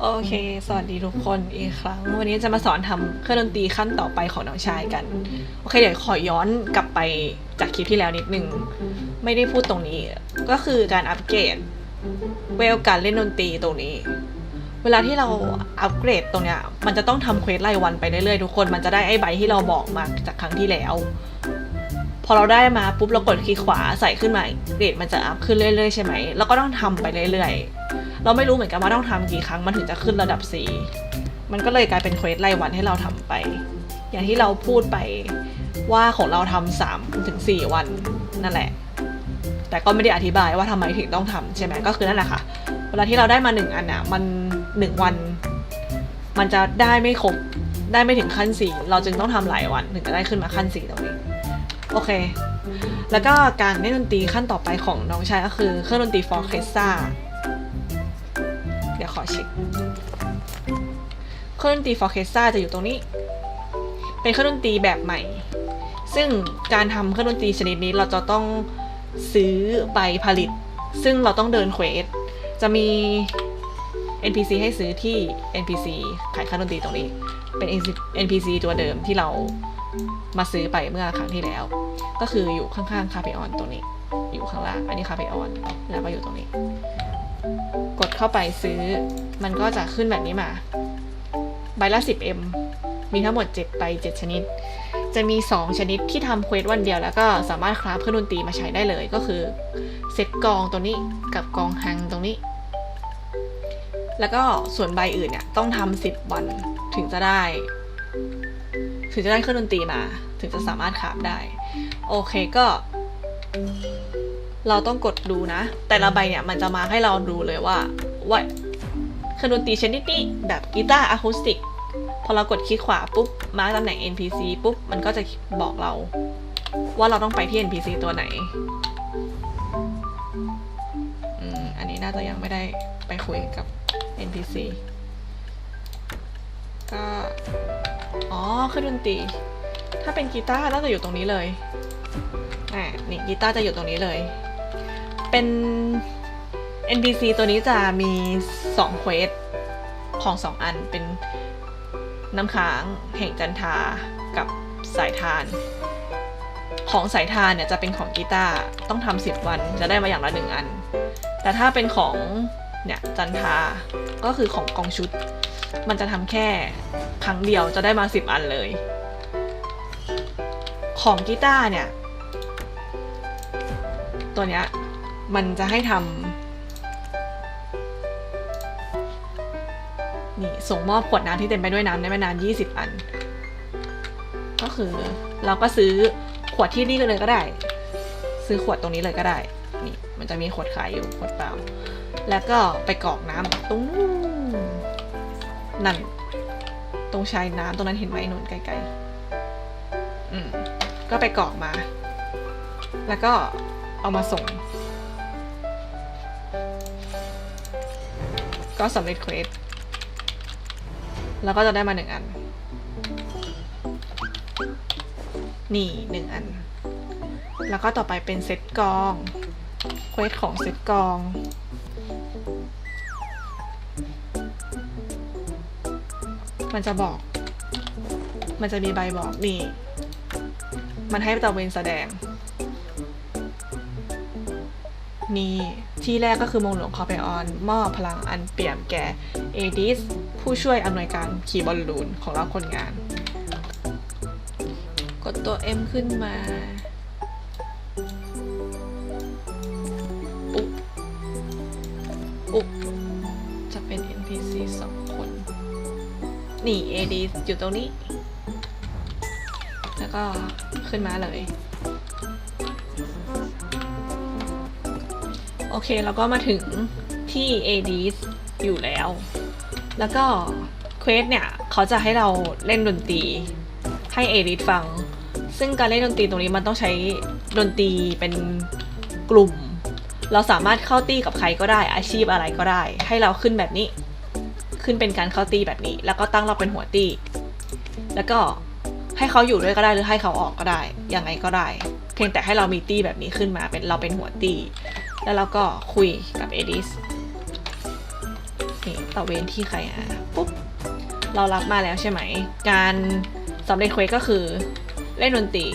โอเค สวัสดีทุกคนอีกครั้ง วันนี้จะมาสอนทำเครื่องดนตรีขั้นต่อไปของน้องชายกัน โอเคเดี๋ยวขอย้อนกลับไปจากคลิปที่แล้วนิดนึง ไม่ได้พูดตรงนี้ ก็คือการอัปเกรดเวลการเล่นดนตรีตรงนี้ เวลาที่เราอัปเกรดตรงเนี้ย มันจะต้องทำเควสรายวันไปเรื่อยๆทุกคน มันจะได้ไอ้ใบที่เราบอกมาจากครั้งที่แล้ว พอเราได้มาปุ๊บเรากดคลิกขวาใส่ขึ้นมาเกรดมันจะอัพขึ้นเรื่อยๆใช่ไหมแล้วก็ต้องทำไปเรื่อยๆ เราไม่รู้เหมือนกันว่าต้องทำกี่ครั้งมันถึงจะขึ้นระดับ4มันก็เลยกลายเป็นเควสรายวันให้เราทำไป อย่างที่เราพูดไปว่าของเราทำสามถึงสี่วันนั่นแหละ แต่ก็ไม่ได้อธิบายว่าทำไมถึงต้องทำใช่ไหมก็คือนั่นแหละค่ะ เวลาที่เราได้มาหนึ่งอันอะมันหนึ่งวัน มันจะได้ไม่ครบได้ไม่ถึงขั้นสี่เราจึงต้องทำหลายวันถึงจะได้ขึ้นมาขั้นสี่ตรงนี้โอเค แล้วก็การเล่นดนตรีขั้นต่อไปของน้องชายก็คือเครื่องดนตรีฟอร์เคสซา เดี๋ยวขอเช็คเครื่องดนตรีฟอร์เคสซาจะอยู่ตรงนี้ เป็นเครื่องดนตรีแบบใหม่ ซึ่งการทำเครื่องดนตรีชนิดนี้เราจะต้องซื้อใบผลิต ซึ่งเราต้องเดินเควสจะมี NPC ให้ซื้อที่ NPC ขายเครื่องดนตรีตรงนี้ เป็น NPC ตัวเดิมที่เรามาซื้อไปเมื่อครั้งที่แล้ว ก็คืออยู่ข้างๆคาเฟออนตรงนี้ อยู่ข้างล่าง อันนี้คาเฟออนแล้วก็อยู่ตรงนี้ เข้าไปซื้อ มันก็จะขึ้นแบบนี้มา ใบละ 10M มีทั้งหมด7ใบ7ชนิด จะมี 2 ชนิดที่ทำเควสวันเดียวแล้วก็สามารถคราฟเครื่องดนตรีมาใช้ได้เลยก็คือ เซตกองตรงนี้กับกองฮังตรงนี้ แล้วก็ส่วนใบอื่นเนี่ยต้องทำสิบวันถึงจะได้ ถึงจะได้เครื่องดนตรีมา ถึงจะสามารถคราฟได้ โอเคก็ เราต้องกดดูนะ แต่ละใบเนี่ยมันจะมาให้เราดูเลยว่าว่าเครื่องดนตรีชนิดนี้แบบกีตาร์อะคูสติกพอเรากดคลิกขวาปุ๊บมาร์กตำแหน่ง NPC ปุ๊บ มันก็จะบอกเรา ว่าเราต้องไปที่ NPC ตัวไหนอืมอันนี้น่าจะยังไม่ได้ไปคุยกับ NPC ก็ อ๋อเครื่องดนตรี ถ้าเป็นกีตาร์น่าจะอยู่ตรงนี้เลยอ่านี่กีตาร์จะอยู่ตรงนี้เลย เป็น NPC ตัวนี้จะมี2เควสของ2อันเป็นน้ำค้างแห่งจันทากับสายทาน ของสายทานเนี่ยจะเป็นของกีตาร์ต้องทำสิบวันจะได้มาอย่างละหนึ่งอัน แต่ถ้าเป็นของเนี่ยจันทาก็คือของกองชุด มันจะทำแค่ครั้งเดียวจะได้มาสิบอันเลย ของกีตาร์เนี่ย ตัวเนี้ย มันจะให้ทำนี่ส่งมอบขวดน้ำที่เต็มไปด้วยน้ำในแม่น้ำ20 อัน ก็คือเราก็ซื้อขวดที่นี่เลยก็ได้ ซื้อขวดตรงนี้เลยก็ได้ นี่มันจะมีขวดขายอยู่ขวดเปล่า แล้วก็ไปกรอกน้ำตรงนู้นนั่น ตรงชายน้ำตรงนั้นเห็นไหมนุ่นไกลๆอืมก็ไปกรอกมา แล้วก็เอามาส่ง ก็สำเร็จเควสแล้วก็จะได้มาหนึ่งอัน นี่หนึ่งอัน แล้วก็ต่อไปเป็นเซตกองเควสของเซตกอง มันจะบอก มันจะมีใบบอกนี่ มันให้ตะเวนแสดง นี่ ที่แรกก็คือมงหลวงคอเปออนมอบพลังอันเปี่ยมแก่เอดิสผู้ช่วยอำนวยการขี่บอลลูนของเราคนงาน กดตัว M ขึ้นมาอุ๊บอุ๊บจะเป็น NPC สองคน นี่ AD อยู่ตรงนี้ แล้วก็ขึ้นมาเลย โอเคแล้วก็มาถึงที่ AD อยู่แล้ว แล้วก็เควสเนี่ยเขาจะให้เราเล่นดนตรีให้ AD ฟัง ซึ่งการเล่นดนตรีตรงนี้มันต้องใช้ดนตรีเป็นกลุ่ม เราสามารถเข้าตีกับใครก็ได้อาชีพอะไรก็ได้ ให้เราขึ้นแบบนี้ ขึ้นเป็นการเข้าตีแบบนี้ แล้วก็ตั้งเราเป็นหัวตีแล้วก็ให้เขาอยู่ด้วยก็ได้หรือให้เขาออกก็ได้ยังไงก็ได้ เพียงแต่ให้เรามีตี้แบบนี้ขึ้นมาเป็นเราเป็นหัวตี้ แล้วเราก็คุยกับเอดิสนี่ต่อเวนที่ใครอะปุ๊บ เรารับมาแล้วใช่ไหม การสำเร็จเควสก็คือเล่นดนตรี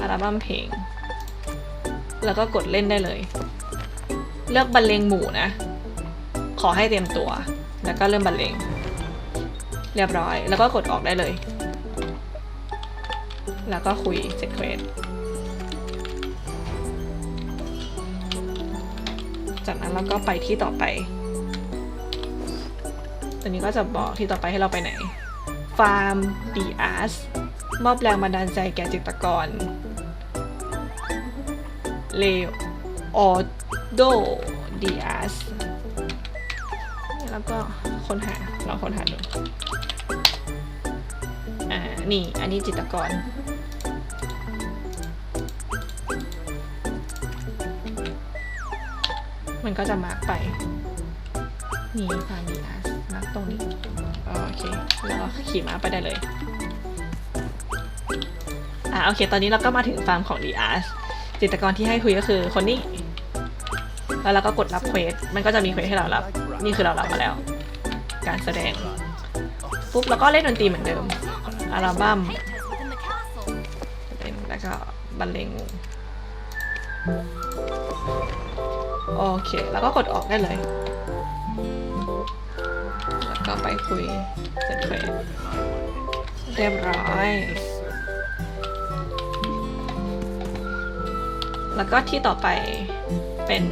อัลบั้มเพลง แล้วก็กดเล่นได้เลย เลือกบรรเลงหมู่นะ ขอให้เตรียมตัว แล้วก็เริ่มบรรเลง เรียบร้อย แล้วก็กดออกได้เลย แล้วก็คุยเสร็จเควส จากนั้นเราก็ไปที่ต่อไป ตัวนี้ก็จะบอกที่ต่อไปให้เราไปไหน ฟาร์มดีอาร์สมอบแรงบันดาลใจแก่จิตรกร เลโอโดดีอาร์สแล้วก็ค้นหาลองค้นหาดู อ่า นี่ อันนี้จิตรกร มันก็จะมาร์กไป นี่ฟาร์มดีอาร์มาร์กตรงนี้ โอเค แล้วก็ขี่ม้าไปได้เลย อ่าโอเค ตอนนี้เราก็มาถึงฟาร์มของดีอาร์สจิตรกรที่ให้คุยก็คือคนนี้ แล้วเราก็กดรับเควส มันก็จะมีเควสให้เรารับ นี่คือเรารับมาแล้ว การแสดง ปุ๊บ แล้วก็เล่นดนตรีเหมือนเดิม อัลบั้มเล่นแล้วก็บรรเลง โอเค แล้วก็กดออกได้เลย แล้วก็ไปคุยเสร็จเควสเรียบร้อย แล้วก็ที่ต่อไปเป็น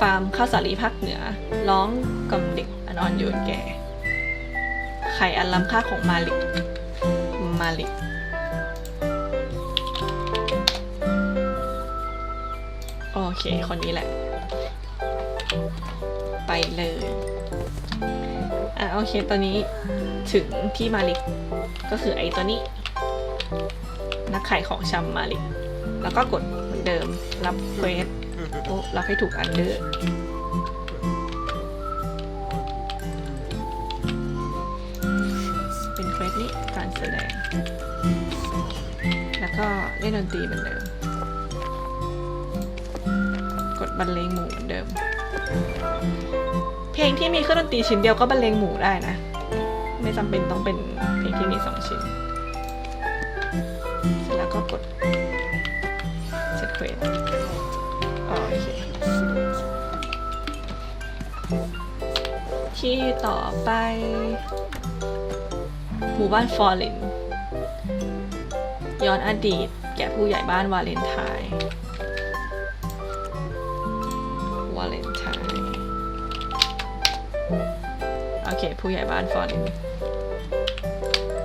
ฟาร์มข้าวสาลีภาคเหนือ ร้องกำเด็กอนอ่อนโยนแก่ ไข่อันล้ำค่าของมาลิก มาลิก เค คนนี้แหละ ไปเลย อะโอเคตอนนี้ถึงที่มาลิก ก็คือไอ้ตัวนี้ นักขายของชำมาลิก แล้วก็กดเหมือนเดิม รับเควสโอ้รับให้ถูกอันเดอร์เป็นเควสนี้การแสดง แล้วก็เล่นดนตรีเหมือนเดิม บรรเลงหมู่เหมือนเดิม เพลงที่มีเครื่องดนตรีชิ้นเดียวก็บรรเลงหมู่ได้นะ ไม่จำเป็นต้องเป็นเพลงที่มีสองชิ้น เสร็จแล้วก็กดเซตเควสอ๋อโอเคที่ต่อไป หมู่บ้านฟอร์ลินย้อนอดีต แก่ผู้ใหญ่บ้านวาเลนไทน์ วาเลนไทน์โอเค ผู้ใหญ่บ้านฟอร์ลิน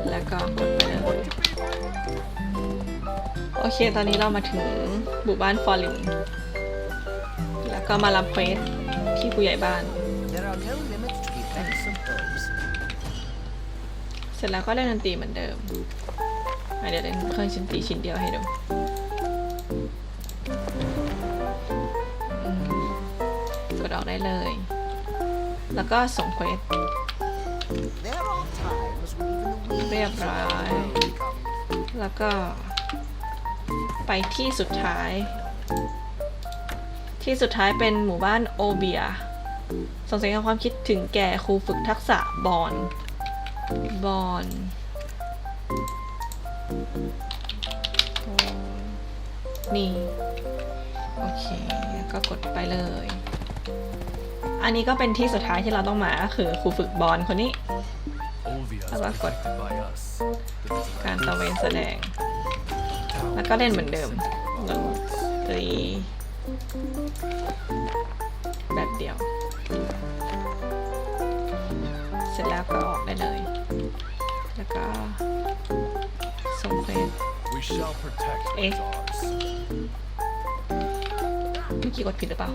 แล้วก็กดไปเลย โอเค ตอนนี้เรามาถึงหมู่บ้านฟอร์ลินแล้วก็มารับเควสที่ผู้ใหญ่บ้าน There are no limits to the events of those. เสร็จแล้วก็เล่นดนตรีเหมือนเดิมอะเดี๋ยวเล่นเครื่องชิ้นตรีชิ้นเดียวให้ดู อกได้เลย แล้วก็ส่งเควสเรียบร้อย แล้วก็ ไปที่สุดท้าย ที่สุดท้ายเป็นหมู่บ้านโอเบียส่งเสียงความคิดถึงแก่ครูฝึกทักษะบอลบอลนี่ โอเค ก็กดไปเลย อันนี้ก็เป็นที่สุดท้ายที่เราต้องมาก็คือครูฝึกบอลคนนี้ Olvia is How about what? protected by us. The การตะเวนแสดง แล้วก็เล่นเหมือนเดิมดนตรีแบบเดียว เสร็จแล้วก็ออกได้เลย แล้วก็ส่งเฟซ We shall protect Eh. what's ours. เมื่อกี้กดผิดหรือเปล่า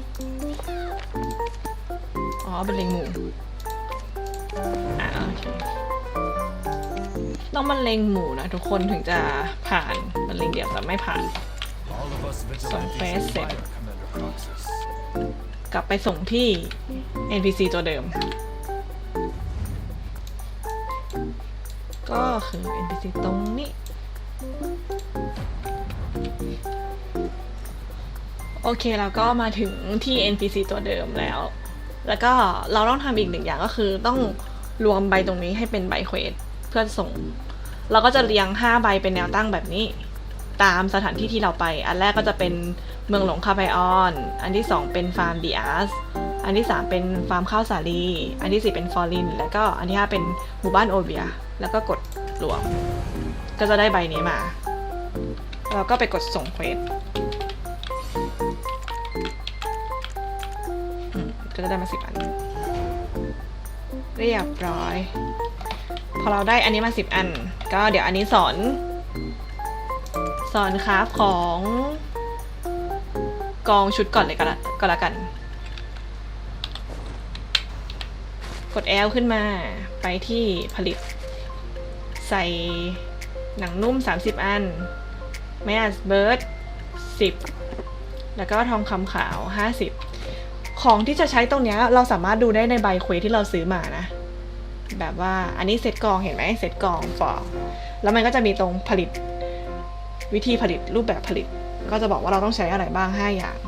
อ๋อ เป็นเลงหมูอ่าโอเค ต้องบรรเลงหมู่นะทุกคนถึงจะผ่านบรรเลงเดี่ยวแต่ไม่ผ่าน All of us Some vigilantes face it. admire Commander Proxus. กลับไปส่งที่ NPC ตัวเดิม ก็คือ NPC ตรงนี้โอเคเราก็มาถึงที่ NPC ตัวเดิมแล้ว แล้วก็เราต้องทำอีกหนึ่งอย่างก็คือต้องรวมใบตรงนี้ให้เป็นใบเควสเพื่อส่ง เราก็จะเรียง 5 ใบเป็นแนวตั้งแบบนี้ ตามสถานที่ที่เราไป อันแรกก็จะเป็นเมืองหลวงคาไบออน อันที่ 2 เป็นฟาร์มดีอาร์สอันที่ 3 เป็นฟาร์มข้าวสาลี อันที่ 4 เป็นฟอร์ลิน แล้วก็อันที่ 5 เป็นหมู่บ้านโอเบีย แล้วก็กดรวม ก็จะได้ใบนี้มา เราก็ไปกดส่งเควส ก็จะได้มาสิบอัน เรียบร้อย พอเราได้อันนี้มาสิบอัน ก็เดี๋ยวอันนี้สอน สอนคราฟของกองชุดก่อนเลยก็ละก็แล้วกัน กด L ขึ้นมาไปที่ผลิต ใส่หนังนุ่ม 30 อันไม้อัดเบิร์ด10 แล้วก็ทองคำขาว 50 ของที่จะใช้ตรงเนี้ยเราสามารถดูได้ในใบเควสที่เราซื้อมานะ แบบว่าอันนี้เซตกองเห็นไหมเซตกองฟอร์แล้วมันก็จะมีตรงผลิต วิธีผลิตรูปแบบผลิต ก็จะบอกว่าเราต้องใช้อะไรบ้าง 5 อย่าง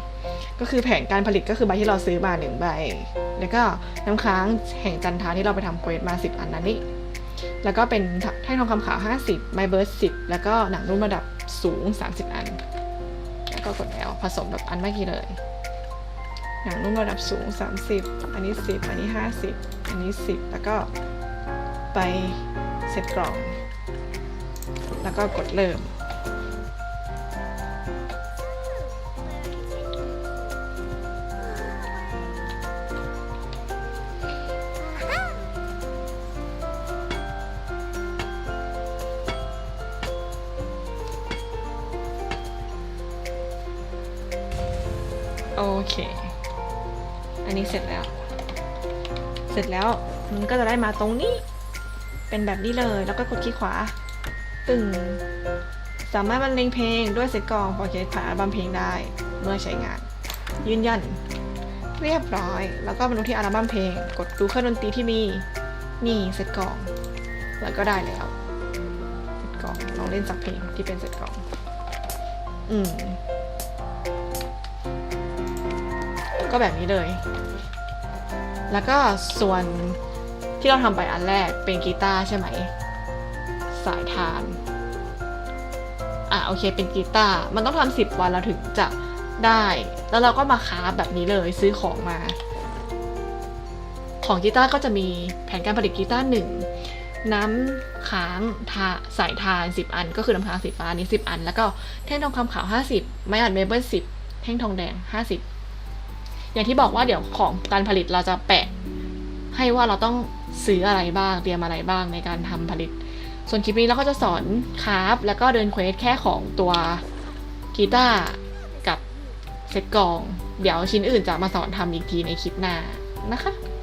ก็คือแผนการผลิตก็คือใบที่เราซื้อมาหนึ่งใบ แล้วก็น้ำค้างแห่งจันทาที่เราไปทำเควสมา 10 อันนั้นนี่แล้วก็เป็นแท่งทองคำขาว 50ไมเบิร์ด10 แล้วก็หนังนุ่มระดับสูง 30 อัน แล้วก็กดแอลผสมแบบอันเมื่อกี้เลย หนังนุ่มระดับสูง 30 อันนี้ 10 อันนี้ 50 อันนี้ 10 แล้วก็ไปเสร็จกล่อง แล้วก็กดเริ่ม โอเค เสร็จแล้ว เสร็จแล้วมันก็จะได้มาตรงนี้ เป็นแบบนี้เลย แล้วก็กดคลิกขวา ตึง สามารถบรรเลงเพลงด้วยเซตกลองพอเคสผ่านอัลบั้มเพลงได้ เมื่อใช้งาน ยืนยัน เรียบร้อย แล้วก็มาดูที่อัลบั้มเพลง กดดูเครื่องดนตรีที่มี นี่เซตกลอง แล้วก็ได้แล้วเซตกลอง ลองเล่นสักเพลงที่เป็นเซตกลอง อืมก็แบบนี้เลย แล้วก็ส่วนที่เราทำไปอันแรกเป็นกีตาร์ใช่ไหม สายทาน อะโอเคเป็นกีตาร์มันต้องทำสิบวันเราถึงจะได้ แล้วเราก็มาคราแบบนี้เลยซื้อของมา ของกีตาร์ก็จะมีแผนการผลิตกีตาร์หนึ่งน้ำค้างทาสายทาน 10 อัน ก็คือน้ำค้างสีฟ้านนี้ 10 อัน แล้วก็แท่งทองคำขาว 50 ไม้อัดเมเบิล10 แท่งทองแดง 50 อย่างที่บอกว่าเดี๋ยวของการผลิตเราจะแปะ ให้ว่าเราต้องซื้ออะไรบ้างเตรียมอะไรบ้างในการทำผลิต ส่วนคลิปนี้เราก็จะสอนคราฟแล้วก็เดินเควสแค่ของตัวกีตาร์กับเซตกลอง เดี๋ยวชิ้นอื่นจะมาสอนทำอีกทีในคลิปหน้านะคะ